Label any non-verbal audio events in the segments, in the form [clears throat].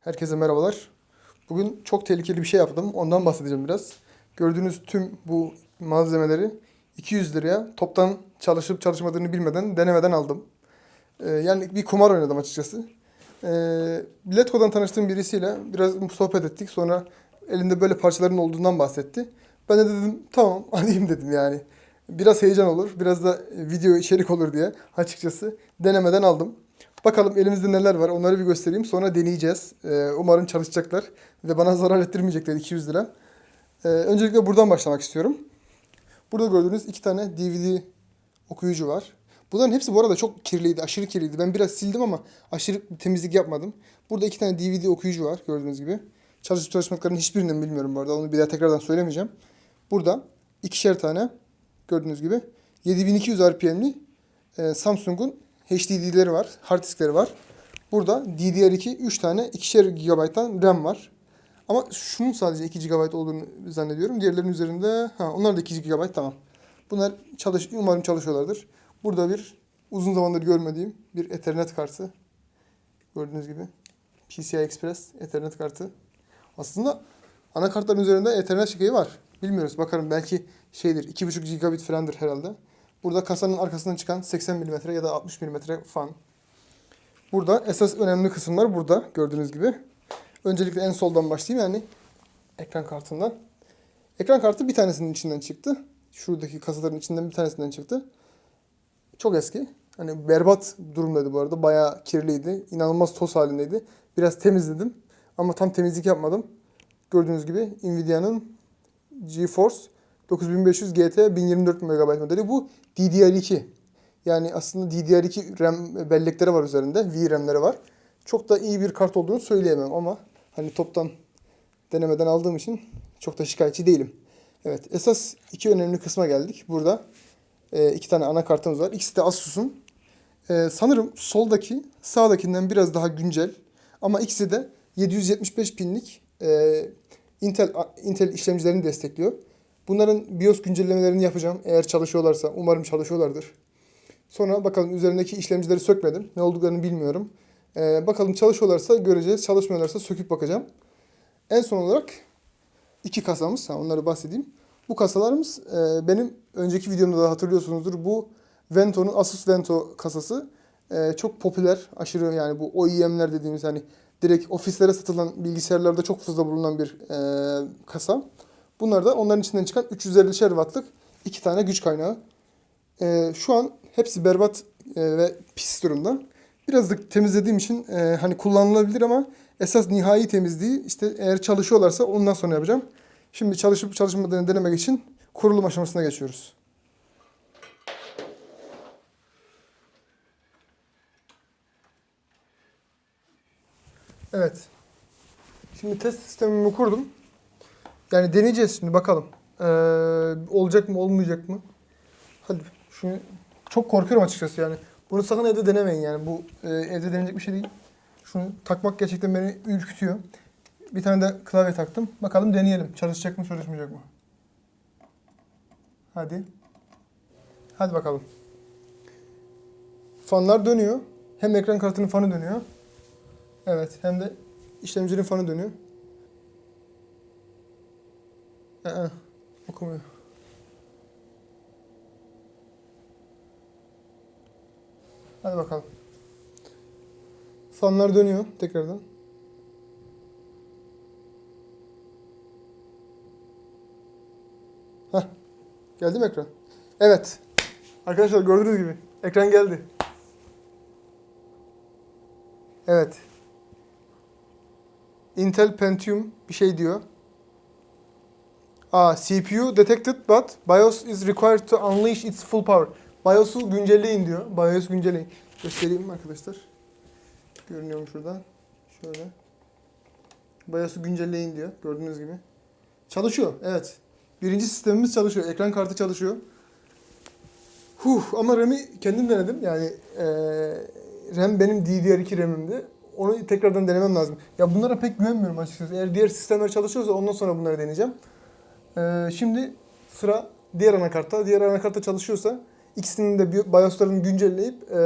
Herkese merhabalar. Bugün çok tehlikeli bir şey yaptım. Ondan bahsedeceğim biraz. Gördüğünüz tüm bu malzemeleri 200 liraya toptan çalışıp çalışmadığını bilmeden denemeden aldım. Ee, yani bir kumar oynadım açıkçası. Ee, Letgo'dan tanıştığım birisiyle biraz sohbet ettik. Sonra elinde böyle parçaların olduğundan bahsetti. Ben de dedim tamam [laughs] alayım dedim yani. Biraz heyecan olur, biraz da video içerik olur diye açıkçası denemeden aldım. Bakalım elimizde neler var onları bir göstereyim. Sonra deneyeceğiz. Ee, umarım çalışacaklar ve bana [laughs] zarar ettirmeyecekler 200 lira. Ee, öncelikle buradan başlamak istiyorum. Burada gördüğünüz iki tane DVD okuyucu var. Bunların hepsi bu arada çok kirliydi, aşırı kirliydi. Ben biraz sildim ama aşırı temizlik yapmadım. Burada iki tane DVD okuyucu var gördüğünüz gibi. Çalışıp çalışmadıklarının hiçbirinden bilmiyorum bu arada. Onu bir daha tekrardan söylemeyeceğim. Burada ikişer tane gördüğünüz gibi 7200 RPM'li e, Samsung'un HDD'leri var, hard diskleri var. Burada DDR2 3 tane 2'şer GB'dan RAM var. Ama şunun sadece 2 GB olduğunu zannediyorum. Diğerlerinin üzerinde ha onlar da 2 GB tamam. Bunlar çalış umarım çalışıyorlardır. Burada bir uzun zamandır görmediğim bir Ethernet kartı. Gördüğünüz gibi PCI Express Ethernet kartı. Aslında anakartların üzerinde Ethernet şeyi var. Bilmiyoruz bakalım belki şeydir 2.5 gigabit falandır herhalde. Burada kasanın arkasından çıkan 80 mm ya da 60 mm fan. Burada esas önemli kısımlar burada gördüğünüz gibi. Öncelikle en soldan başlayayım yani ekran kartından. Ekran kartı bir tanesinin içinden çıktı. Şuradaki kasaların içinden bir tanesinden çıktı. Çok eski. Hani berbat durumdaydı bu arada. Bayağı kirliydi. İnanılmaz toz halindeydi. Biraz temizledim. Ama tam temizlik yapmadım. Gördüğünüz gibi Nvidia'nın GeForce 9500 GT 1024 MB modeli. Bu DDR2. Yani aslında DDR2 RAM bellekleri var üzerinde. VRAM'leri var. Çok da iyi bir kart olduğunu söyleyemem ama hani toptan denemeden aldığım için çok da şikayetçi değilim. Evet esas iki önemli kısma geldik. Burada e, iki tane anakartımız var. İkisi de Asus'un. E, sanırım soldaki sağdakinden biraz daha güncel. Ama ikisi de 775 pinlik e, Intel Intel işlemcilerini destekliyor. Bunların BIOS güncellemelerini yapacağım. Eğer çalışıyorlarsa umarım çalışıyorlardır. Sonra bakalım üzerindeki işlemcileri sökmedim. Ne olduklarını bilmiyorum. Ee, bakalım çalışıyorlarsa göreceğiz. Çalışmıyorlarsa söküp bakacağım. En son olarak iki kasamız. Ha, onları bahsedeyim. Bu kasalarımız e, benim önceki videomda da hatırlıyorsunuzdur. Bu Vento'nun Asus Vento kasası. E, çok popüler. Aşırı yani bu OEM'ler dediğimiz hani direkt ofislere satılan bilgisayarlarda çok fazla bulunan bir e, kasa. Bunlar da onların içinden çıkan 350'şer wattlık iki tane güç kaynağı. E, şu an hepsi berbat e, ve pis durumda. Biraz da temizlediğim için e, hani kullanılabilir ama esas nihai temizliği işte eğer çalışıyorlarsa ondan sonra yapacağım. Şimdi çalışıp çalışmadığını denemek için kurulum aşamasına geçiyoruz. Evet. Şimdi test sistemimi kurdum. Yani deneyeceğiz şimdi bakalım. Ee, olacak mı olmayacak mı? Hadi şunu çok korkuyorum açıkçası yani. Bunu sakın evde denemeyin yani. Bu e, evde deneyecek bir şey değil. Şunu takmak gerçekten beni ürkütüyor. Bir tane de klavye taktım. Bakalım deneyelim. Çalışacak mı çalışmayacak mı? Hadi. Hadi bakalım. Fanlar dönüyor. Hem ekran kartının fanı dönüyor. Evet hem de işlemcinin fanı dönüyor. Ee, okumuyor. Hadi bakalım. Fanlar dönüyor tekrardan. Heh. Geldi mi ekran? Evet. Arkadaşlar gördüğünüz gibi ekran geldi. Evet. Intel Pentium bir şey diyor. Aa, CPU detected but BIOS is required to unleash its full power. BIOS'u güncelleyin diyor. BIOS güncelleyin. Göstereyim mi arkadaşlar? Görünüyor mu şuradan? Şöyle. BIOS'u güncelleyin diyor. Gördüğünüz gibi. Çalışıyor. Evet. Birinci sistemimiz çalışıyor. Ekran kartı çalışıyor. Huh, ama RAM'i kendim denedim. Yani eee RAM benim DDR2 RAM'imdi. Onu tekrardan denemem lazım. Ya bunlara pek güvenmiyorum açıkçası. Eğer diğer sistemler çalışıyorsa ondan sonra bunları deneyeceğim. Ee, şimdi sıra diğer anakartta. Diğer anakartta çalışıyorsa ikisinin de bi- BIOS'larını güncelleyip ee,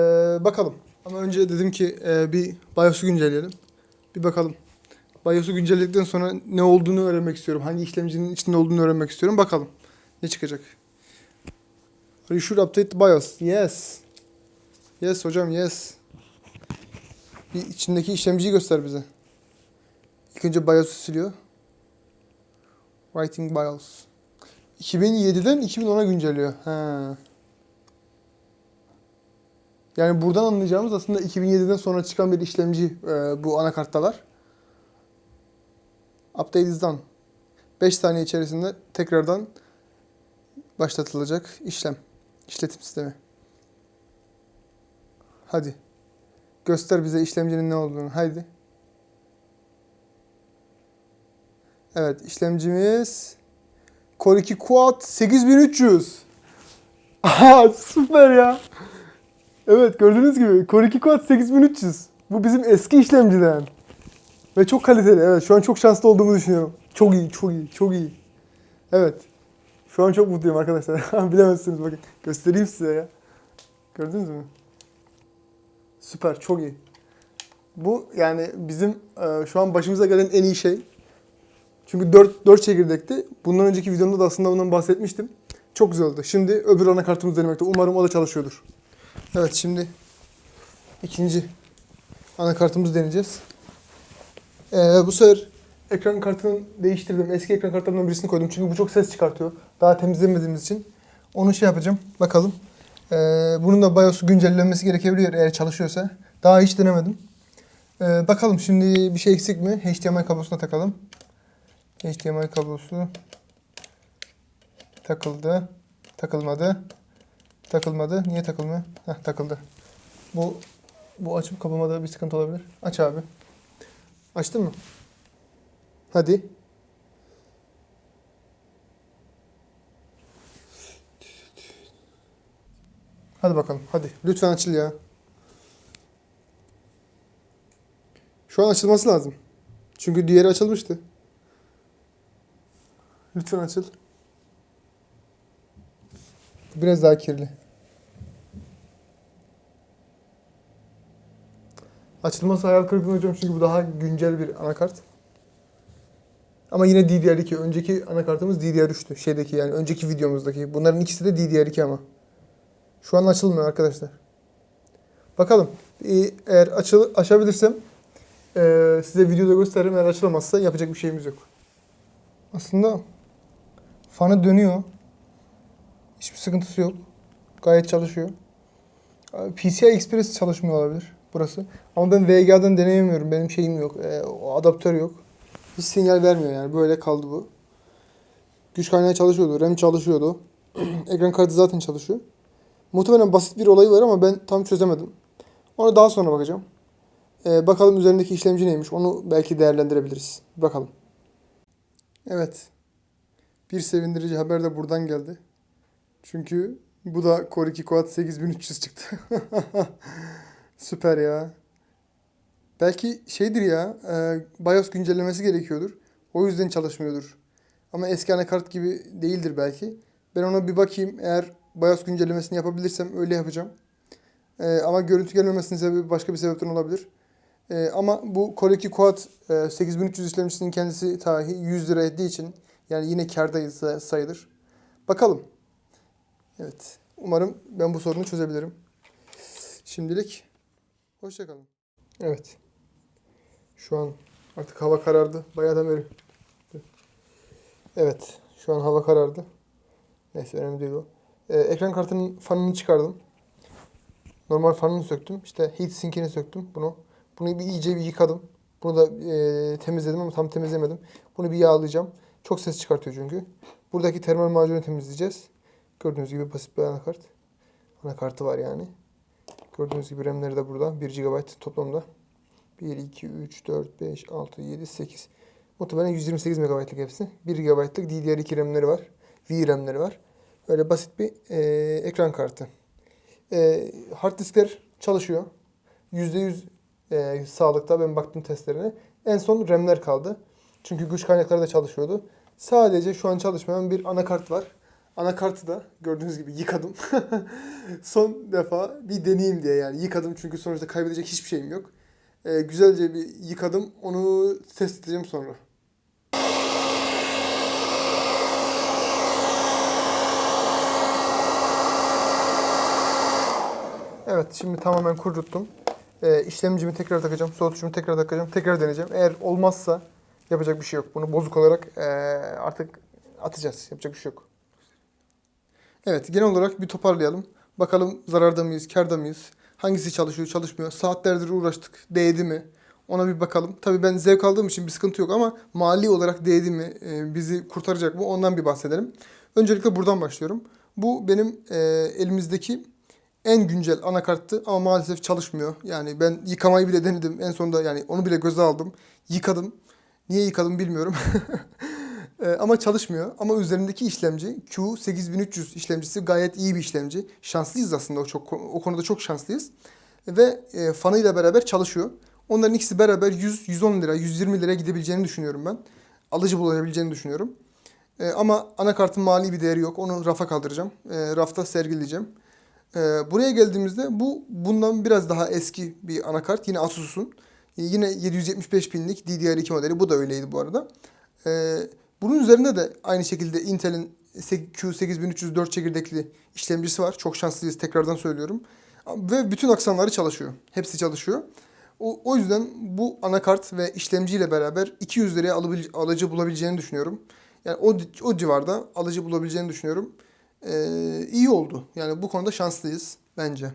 bakalım. Ama önce dedim ki ee, bir BIOS'u güncelleyelim. Bir bakalım. BIOS'u güncelledikten sonra ne olduğunu öğrenmek istiyorum. Hangi işlemcinin içinde olduğunu öğrenmek istiyorum. Bakalım ne çıkacak. You should update the BIOS. Yes. Yes hocam yes. Bir içindeki işlemciyi göster bize. İlk önce BIOS'u siliyor. Writing BIOS. 2007'den 2010'a güncelliyor. Ha. Yani buradan anlayacağımız aslında 2007'den sonra çıkan bir işlemci e, bu anakarttalar. Update is done. 5 saniye içerisinde tekrardan başlatılacak işlem. İşletim sistemi. Hadi. Göster bize işlemcinin ne olduğunu. Haydi. Evet işlemcimiz Core 2 Quad 8300. Aha süper ya. Evet gördüğünüz gibi Core 2 Quad 8300. Bu bizim eski işlemciden. Ve çok kaliteli. Evet şu an çok şanslı olduğumu düşünüyorum. Çok iyi, çok iyi, çok iyi. Evet. Şu an çok mutluyum arkadaşlar. [laughs] Bilemezsiniz bakın. Göstereyim size ya. Gördünüz mü? Süper, çok iyi. Bu yani bizim e, şu an başımıza gelen en iyi şey. Çünkü 4, 4 çekirdekti. Bundan önceki videomda da aslında bundan bahsetmiştim. Çok güzel oldu. Şimdi öbür anakartımız denemekte. Umarım o da çalışıyordur. Evet şimdi ikinci anakartımızı deneyeceğiz. Ee, bu sefer ekran kartını değiştirdim. Eski ekran kartlarından birisini koydum. Çünkü bu çok ses çıkartıyor. Daha temizlemediğimiz için. Onu şey yapacağım. Bakalım. Ee, bunun da BIOS'u güncellenmesi gerekebilir eğer çalışıyorsa. Daha hiç denemedim. Ee, bakalım şimdi bir şey eksik mi? HDMI kablosuna takalım. HDMI kablosu takıldı. Takılmadı. Takılmadı. Niye takılmıyor? Heh, takıldı. Bu bu açıp kapamada bir sıkıntı olabilir. Aç abi. Açtın mı? Hadi. Hadi bakalım. Hadi. Lütfen açıl ya. Şu an açılması lazım. Çünkü diğeri açılmıştı. Lütfen açıl. Biraz daha kirli. Açılması hayal kırıklığına hocam çünkü bu daha güncel bir anakart. Ama yine DDR2. Önceki anakartımız DDR3'tü. Şeydeki yani önceki videomuzdaki. Bunların ikisi de DDR2 ama. Şu an açılmıyor arkadaşlar. Bakalım. Ee, Eğer açıl açabilirsem ee, size videoda gösteririm. Eğer açılamazsa yapacak bir şeyimiz yok. Aslında fanı dönüyor. Hiçbir sıkıntısı yok. Gayet çalışıyor. PCI Express çalışmıyor olabilir burası. Ama ben VGA'dan deneyemiyorum. Benim şeyim yok. Ee, o adaptör yok. Hiç sinyal vermiyor yani. Böyle kaldı bu. Güç kaynağı çalışıyordu. RAM çalışıyordu. [clears throat] Ekran kartı zaten çalışıyor. Muhtemelen basit bir olayı var ama ben tam çözemedim. Ona daha sonra bakacağım. Ee, bakalım üzerindeki işlemci neymiş. Onu belki değerlendirebiliriz. Bakalım. Evet. Bir sevindirici haber de buradan geldi. Çünkü bu da Core 2 Quad 8300 çıktı. [laughs] Süper ya. Belki şeydir ya, e, BIOS güncellemesi gerekiyordur. O yüzden çalışmıyordur. Ama eski anakart gibi değildir belki. Ben ona bir bakayım. Eğer BIOS güncellemesini yapabilirsem öyle yapacağım. E, ama görüntü gelmemesinin sebebi başka bir sebepten olabilir. E, ama bu Core 2 Quad e, 8300 işlemcisinin kendisi tahi 100 lira ettiği için yani yine kârdayız sa- sayılır. Bakalım. Evet. Umarım ben bu sorunu çözebilirim. Şimdilik hoşçakalın. Evet. Şu an artık hava karardı. Bayağıdan beri. Evet. Şu an hava karardı. Neyse önemli değil o. Ee, ekran kartının fanını çıkardım. Normal fanını söktüm. İşte heat sinkini söktüm bunu. Bunu bir iyice bir yıkadım. Bunu da e, temizledim ama tam temizlemedim. Bunu bir yağlayacağım. Çok ses çıkartıyor çünkü. Buradaki termal macunu temizleyeceğiz. Gördüğünüz gibi basit bir anakart. Anakartı var yani. Gördüğünüz gibi RAM'leri de burada. 1 GB toplamda. 1, 2, 3, 4, 5, 6, 7, 8. Muhtemelen 128 MB'lık hepsi. 1 GB'lık DDR2 RAM'leri var. VRAM'leri var. Öyle basit bir e, ekran kartı. E, hard diskler çalışıyor. %100 e, sağlıkta ben baktım testlerine. En son RAM'ler kaldı. Çünkü güç kaynakları da çalışıyordu. Sadece şu an çalışmayan bir anakart var. Anakartı da gördüğünüz gibi yıkadım. [laughs] Son defa bir deneyeyim diye yani yıkadım çünkü sonuçta kaybedecek hiçbir şeyim yok. e, güzelce bir yıkadım. Onu test edeceğim sonra. Evet şimdi tamamen kuruttum. Ee, işlemcimi tekrar takacağım. Soğutucumu tekrar takacağım. Tekrar deneyeceğim. Eğer olmazsa yapacak bir şey yok. Bunu bozuk olarak ee, artık atacağız. Yapacak bir şey yok. Evet genel olarak bir toparlayalım. Bakalım zararda mıyız, karda mıyız? Hangisi çalışıyor, çalışmıyor? Saatlerdir uğraştık. Değdi mi? Ona bir bakalım. Tabii ben zevk aldığım için bir sıkıntı yok ama mali olarak değdi mi? Ee, bizi kurtaracak mı? Ondan bir bahsedelim. Öncelikle buradan başlıyorum. Bu benim ee, elimizdeki en güncel anakarttı ama maalesef çalışmıyor. Yani ben yıkamayı bile denedim. En sonunda yani onu bile göze aldım. Yıkadım. Niye yıkadım bilmiyorum. [laughs] Ee, ama çalışmıyor. Ama üzerindeki işlemci Q8300 işlemcisi gayet iyi bir işlemci. Şanslıyız aslında o çok o konuda çok şanslıyız. Ve e, fanıyla beraber çalışıyor. Onların ikisi beraber 100 110 lira, 120 liraya gidebileceğini düşünüyorum ben. Alıcı bulabileceğini düşünüyorum. E, ama anakartın mali bir değeri yok. Onu rafa kaldıracağım. E, rafta sergileyeceğim. Ee, buraya geldiğimizde bu bundan biraz daha eski bir anakart. Yine Asus'un. Yine 775 pinlik DDR2 modeli. Bu da öyleydi bu arada. Ee, bunun üzerinde de aynı şekilde Intel'in Q8304 çekirdekli işlemcisi var. Çok şanslıyız tekrardan söylüyorum. Ve bütün aksamları çalışıyor. Hepsi çalışıyor. O, o yüzden bu anakart ve işlemciyle beraber 200 liraya alabil, alıcı bulabileceğini düşünüyorum. Yani o, o civarda alıcı bulabileceğini düşünüyorum ee, iyi oldu. Yani bu konuda şanslıyız bence.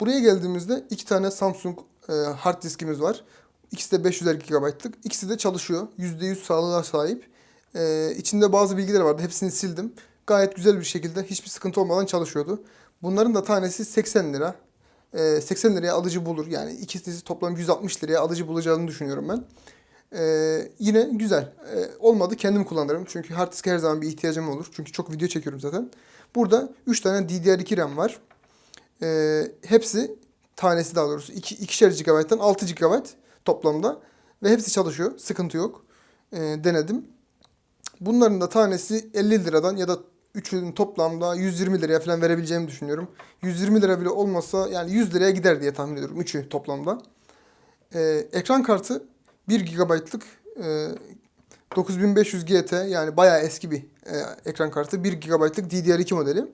Buraya geldiğimizde iki tane Samsung e, hard diskimiz var. İkisi de 500 GB'lık. İkisi de çalışıyor. %100 sağlığa sahip. Ee, içinde bazı bilgiler vardı. Hepsini sildim. Gayet güzel bir şekilde hiçbir sıkıntı olmadan çalışıyordu. Bunların da tanesi 80 lira. Ee, 80 liraya alıcı bulur. Yani ikisi toplam 160 liraya alıcı bulacağını düşünüyorum ben. Ee, yine güzel. Ee, olmadı kendim kullanırım. Çünkü hard disk her zaman bir ihtiyacım olur. Çünkü çok video çekiyorum zaten. Burada 3 tane DDR2 RAM var. Ee, hepsi tanesi daha doğrusu 2, 2'şer GB'dan 6 GB toplamda. Ve hepsi çalışıyor. Sıkıntı yok. Ee, denedim. Bunların da tanesi 50 liradan ya da üçünün toplamda 120 liraya falan verebileceğimi düşünüyorum. 120 lira bile olmasa yani 100 liraya gider diye tahmin ediyorum. Üçü toplamda. Ee, ekran kartı 1 GB'lık e, 9500 GT yani bayağı eski bir e, ekran kartı. 1 GB'lık DDR2 modeli.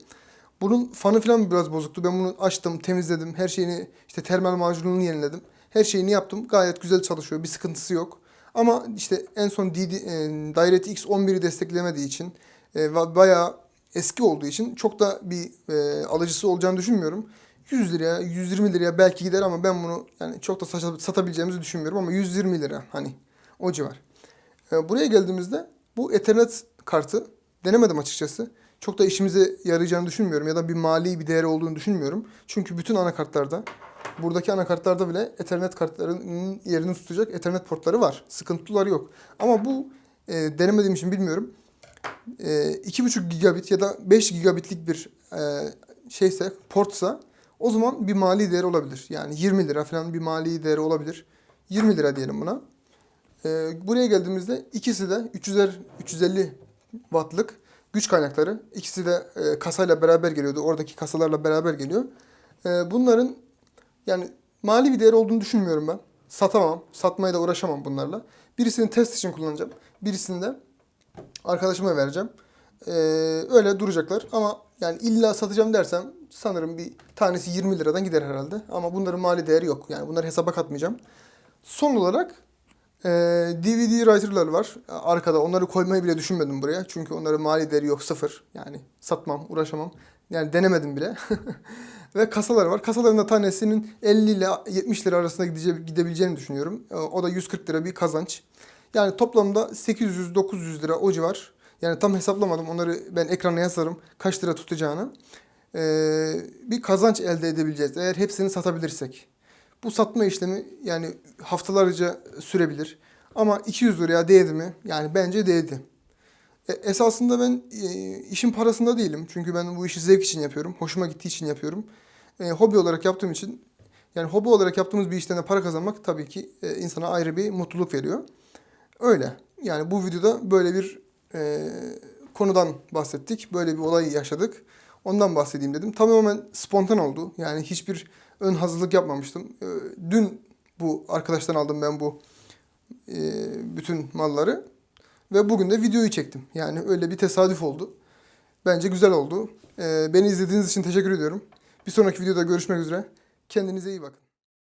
Bunun fanı falan biraz bozuktu. Ben bunu açtım, temizledim. Her şeyini işte termal macununu yeniledim. Her şeyini yaptım. Gayet güzel çalışıyor. Bir sıkıntısı yok. Ama işte en son DD, e, DirectX 11'i desteklemediği için e, bayağı eski olduğu için çok da bir e, alıcısı olacağını düşünmüyorum. 100 liraya, 120 liraya belki gider ama ben bunu yani çok da satabileceğimizi düşünmüyorum ama 120 lira hani o civar. Ee, buraya geldiğimizde bu Ethernet kartı denemedim açıkçası. Çok da işimize yarayacağını düşünmüyorum ya da bir mali bir değeri olduğunu düşünmüyorum. Çünkü bütün anakartlarda buradaki anakartlarda bile Ethernet kartlarının yerini tutacak Ethernet portları var. Sıkıntıları yok. Ama bu e, denemediğim için bilmiyorum. E, 2.5 gigabit ya da 5 gigabitlik bir e, şeyse portsa o zaman bir mali değeri olabilir. Yani 20 lira falan bir mali değeri olabilir. 20 lira diyelim buna. Ee, buraya geldiğimizde ikisi de 300'er 350 wattlık güç kaynakları. İkisi de e, kasayla beraber geliyordu. Oradaki kasalarla beraber geliyor. E, bunların yani mali bir değeri olduğunu düşünmüyorum ben. Satamam. Satmaya da uğraşamam bunlarla. Birisini test için kullanacağım. Birisini de arkadaşıma vereceğim. E, öyle duracaklar. Ama yani illa satacağım dersem sanırım bir tanesi 20 liradan gider herhalde. Ama bunların mali değeri yok. Yani bunları hesaba katmayacağım. Son olarak e, DVD writer'lar var arkada. Onları koymayı bile düşünmedim buraya. Çünkü onların mali değeri yok sıfır. Yani satmam, uğraşamam. Yani denemedim bile. [laughs] Ve kasalar var. Kasaların da tanesinin 50 ile 70 lira arasında gidebileceğini düşünüyorum. E, O da 140 lira bir kazanç. Yani toplamda 800-900 lira o civar. Yani tam hesaplamadım. Onları ben ekrana yazarım. Kaç lira tutacağını. Ee, bir kazanç elde edebileceğiz. Eğer hepsini satabilirsek. Bu satma işlemi yani haftalarca sürebilir. Ama 200 liraya değdi mi? Yani bence değdi. E, esasında ben e, işin parasında değilim. Çünkü ben bu işi zevk için yapıyorum. Hoşuma gittiği için yapıyorum. E, hobi olarak yaptığım için yani hobi olarak yaptığımız bir işten de para kazanmak tabii ki e, insana ayrı bir mutluluk veriyor. Öyle. Yani bu videoda böyle bir e, konudan bahsettik. Böyle bir olay yaşadık. Ondan bahsedeyim dedim. Tamamen spontan oldu. Yani hiçbir ön hazırlık yapmamıştım. E, dün Bu arkadaştan aldım ben bu e, bütün malları. Ve bugün de videoyu çektim. Yani öyle bir tesadüf oldu. Bence güzel oldu. E, beni izlediğiniz için teşekkür ediyorum. Bir sonraki videoda görüşmek üzere. Kendinize iyi bakın.